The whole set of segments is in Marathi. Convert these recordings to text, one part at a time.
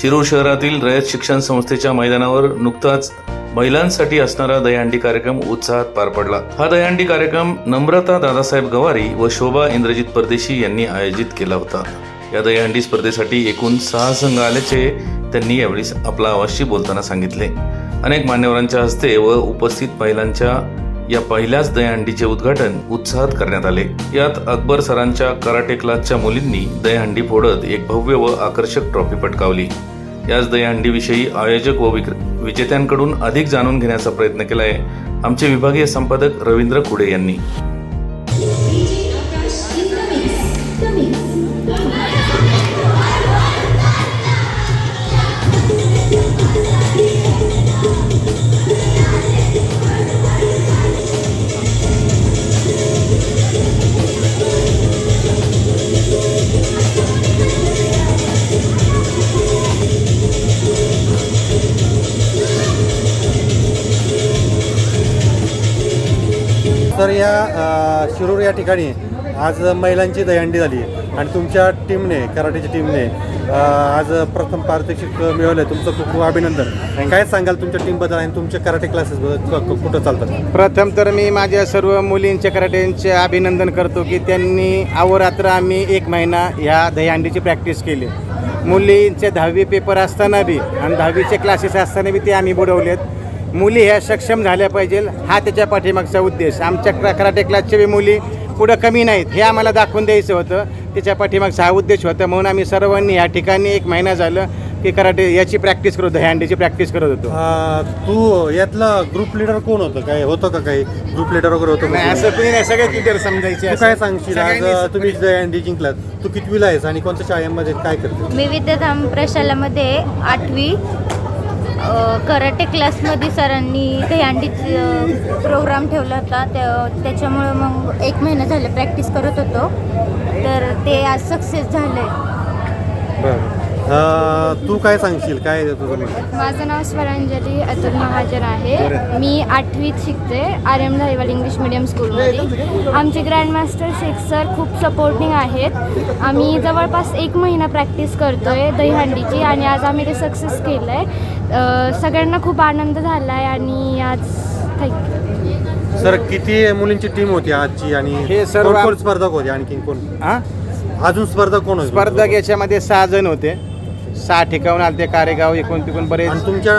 शिरूर शहरातील रयत शिक्षण संस्थेच्या मैदानावर नुकताच महिलांसाठी असणारा दहीहंडी कार्यक्रम उत्साहात पार पडला. हा दहीहंडी कार्यक्रम नम्रता दादासाहेब गवारी व शोभा इंद्रजित परदेशी यांनी आयोजित केला होता. या दहीहंडी स्पर्धेसाठी एकूण सहा संघ आल्याचे त्यांनी यावेळी आपला आवाजशी बोलताना सांगितले. अनेक मान्यवरांच्या हस्ते व उपस्थित महिलांच्या या पहिल्याच दहीहंडीचे उद्घाटन उत्साहात करण्यात आले. यात अकबर सरांच्या कराटे क्लासच्या मुलींनी दहीहंडी फोडत एक भव्य व आकर्षक ट्रॉफी पटकावली. याच दहीहंडीविषयी आयोजक व विक्र- विजेत्यांकडून अधिक जाणून घेण्याचा प्रयत्न केलाय आमचे विभागीय संपादक रवींद्र कुडे यांनी. तर या शिरूर या ठिकाणी आज महिलांची दहीहंडी झाली. आणि तुमच्या टीमने कराटेच्या टीमने आज प्रथम पारितोषिक मिळवलं तुमचं खूप खूप अभिनंदन. काय सांगाल तुमच्या टीमबद्दल आणि तुमच्या कराटे क्लासेस कुठं चालतात? प्रथम तर मी माझ्या सर्व मुलींच्या कराटेंचे अभिनंदन करतो की त्यांनी अहोरात्र आम्ही एक महिना ह्या दहीहंडीची प्रॅक्टिस केली. मुलींचे दहावी पेपर असताना बी आणि दहावीचे क्लासेस असताना बी ते आम्ही बुडवलेत. मुली ह्या सक्षम झाल्या पाहिजे. हा त्याच्या पाठीमागचा उद्देश. आमच्या क्रा- कराटे क्लासचे बी मुली पुढं कमी नाहीत. हे आम्हाला दाखवून द्यायचं होतं. त्याच्या पाठीमागचा हा उद्देश होता. म्हणून आम्ही सर्वांनी या ठिकाणी एक महिना झालं की कराटे याची प्रॅक्टिस करत दहीहंडीची प्रॅक्टिस करत होतो. तू यातलं ग्रुप लिडर कोण होतं? काय होतं का काही? ग्रुप लिडर वगैरे होतं नाही? असं तुम्ही नाही सगळे टीचर समजायचे तू असं. काय सांगशील? आज सगळ्यांनी तुम्ही दहीहंडी जिंकलात. तू कितवीला आहेस आणि कोणत्या शाळेमध्ये? काय करते? मी विद्याधाम प्रशालामध्ये आठवी कराटे क्लासमध्ये सरांनी दहीहंडीच प्रोग्राम ठेवला होता. त्या त्याच्यामुळं मग एक महिना झालं प्रॅक्टिस करत होतो. तर ते आज सक्सेस झालं बरं. तू काय सांगशील? काय तुझं? माझं नाव स्वरांजली अतुल महाजन आहे. मी आठवीत शिकते R M Dhaiwal English medium स्कूलमध्ये. आमचे ग्रँडमास्टर शेख सर खूप सपोर्टिंग आहेत. आम्ही जवळपास एक महिना प्रॅक्टिस करतो आहे दहीहंडीची आणि आज आम्ही ते सक्सेस केलं आहे सगळ्यांना खूप आनंद झाला आहे आणि आज थँक्यू सर किती मुलींची टीम होती आजची आणि हे सर्व कोण कोण आम- स्पर्धक होते आणखी कोण? हा? अजून स्पर्धक कोण होते? स्पर्धक याच्यामध्ये सहा जण होते. सहा ठिकाण आलते कारेगाव एकूण तिकून बरेच. आणि तुमच्या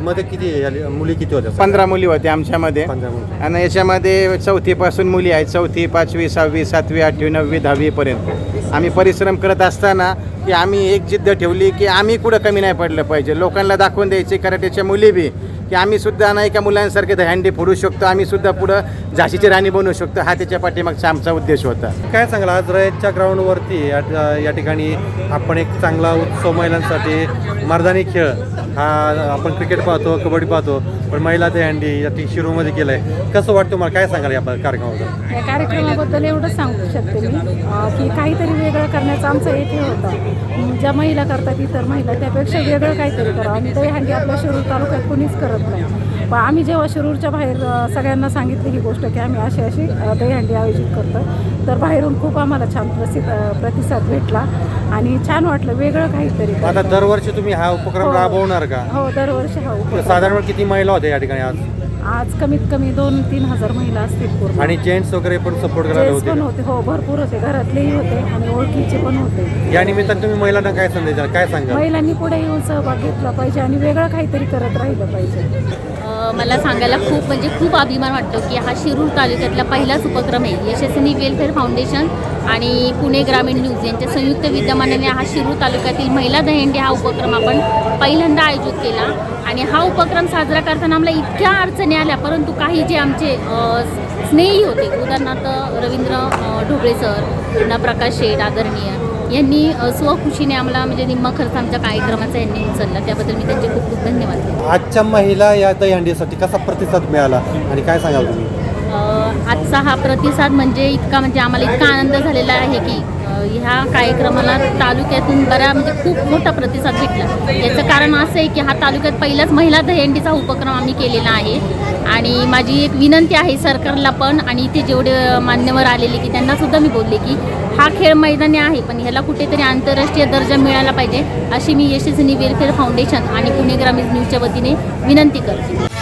मध्ये किती आली- मुली किती होत्या पंधरा मुली होत्या आमच्यामध्ये. पंधरा मुली. आणि याच्यामध्ये चौथीपासून मुली आहेत. चौथी पाचवी सहावी सातवी आठवी नववी दहावीपर्यंत आम्ही परिश्रम करत असताना की आम्ही एक जिद्द ठेवली की आम्ही कुठं कमी नाही पडलं पाहिजे. लोकांना दाखवून द्यायचे कराटेच्या मुली बी. की आम्ही सुद्धा नाही का मुलांसारखे दहंडी फोडू शकतो आम्ही सुद्धा पुढं झाशीची राणी बनवू शकतो हा त्याच्या पाठीमागचा आमचा उद्देश होता. काय सांगाल आज रयतच्या ग्राउंडवरती या या ठिकाणी आपण एक चांगला उत्सव महिलांसाठी मर्दानी खेळ हा आपण क्रिकेट पाहतो कबड्डी पाहतो पण महिला ते हँडी या ठी- शिरूरमध्ये केलं आहे कसं वाटतं तुम्हाला काय सांगाल या कार्यक्रमाबद्दल? या कार्यक्रमाबद्दल एवढंच सांगू शकते मी की काहीतरी वेगळं करण्याचा आमचा एक हे होता. ज्या महिला करतात इतर महिला त्यापेक्षा वेगळं काहीतरी करा. आणि दहीहंडी आपल्या शिरूर तालुक्यात कोणीच करत नाही पण आम्ही जेव्हा शिरूरच्या बाहेर सगळ्यांना सांगितली ही गोष्ट की आम्ही अशी अशी दहीहंडी आयोजित करतो तर बाहेरून खूप आम्हाला छान प्रसिद्ध प्रतिसाद भेटला आणि छान वाटलं वेगळं काहीतरी आता. दरवर्षी तुम्ही हा उपक्रम हो. राबवणार का हो दरवर्षी हा उपक्रम. साधारण किती महिला होत्या या ठिकाणी आज आज कमीत कमी दोन तीन हजार महिला असतील पूर्ण. आणि जेंट्स वगैरे पण सपोर्ट करायला जेंट्स पण होते होते हो भरपूर होते. घरातलेही होते आणि ओळखीचे पण होते. या निमित्ताने तुम्ही महिलांना काय संदेश द्याल? काय सांगाल? महिलांनी पुढे येऊन सहभाग घेतला पाहिजे आणि वेगळं काहीतरी करत राहिलं पाहिजे. मला सांगायला खूप म्हणजे खूप अभिमान वाटतो की हा शिरूर तालुक्यातला पहिलाच उपक्रम आहे. यशस्वी वेलफेअर फाउंडेशन आणि पुणे ग्रामीण न्यूज यांच्या संयुक्त विद्यमानाने हा शिरूर तालुक्यातील महिला दहेंडी हा उपक्रम आपण पहिल्यांदा आयोजित केला. आणि हा उपक्रम साजरा करताना आम्हाला इतक्या अडचणी आल्या परंतु काही जे आमचे स्नेही होते उदाहरणार्थ रवींद्र ढोबळे सर पुन्हा प्रकाश शेठ आदरणीय यांनी स्वखुशीने आम्हाला म्हणजे निम्मा खर्च आमच्या कार्यक्रमाचा यांनी उचलला. त्याबद्दल मी त्यांचे खूप खूप धन्यवाद आजच्या महिला या दहीहंडीसाठी कसा प्रतिसाद मिळाला आणि काय सांगाल तुम्ही? आजचा हा प्रतिसाद म्हणजे इतका म्हणजे आम्हाला इतका आनंद झालेला आहे की ह्या कार्यक्रमाला तालुक्यातून बऱ्या म्हणजे खूप मोठा प्रतिसाद भेटला. याचं कारण असं आहे की हा तालुक्यात पहिलाच महिला दहीहंडीचा उपक्रम आम्ही केलेला आहे. आणि माझी एक विनंती आहे सरकारला पण आणि इथे जेवढे मान्यवर आलेले की त्यांना सुद्धा मी बोलले की हा खेळ मैदानी आहे पण ह्याला कुठेतरी आंतरराष्ट्रीय दर्जा मिळाला पाहिजे अशी मी यशस्विनी वेलफेअर फाउंडेशन आणि पुणे ग्रामीण न्यूजच्या वतीने विनंती करते.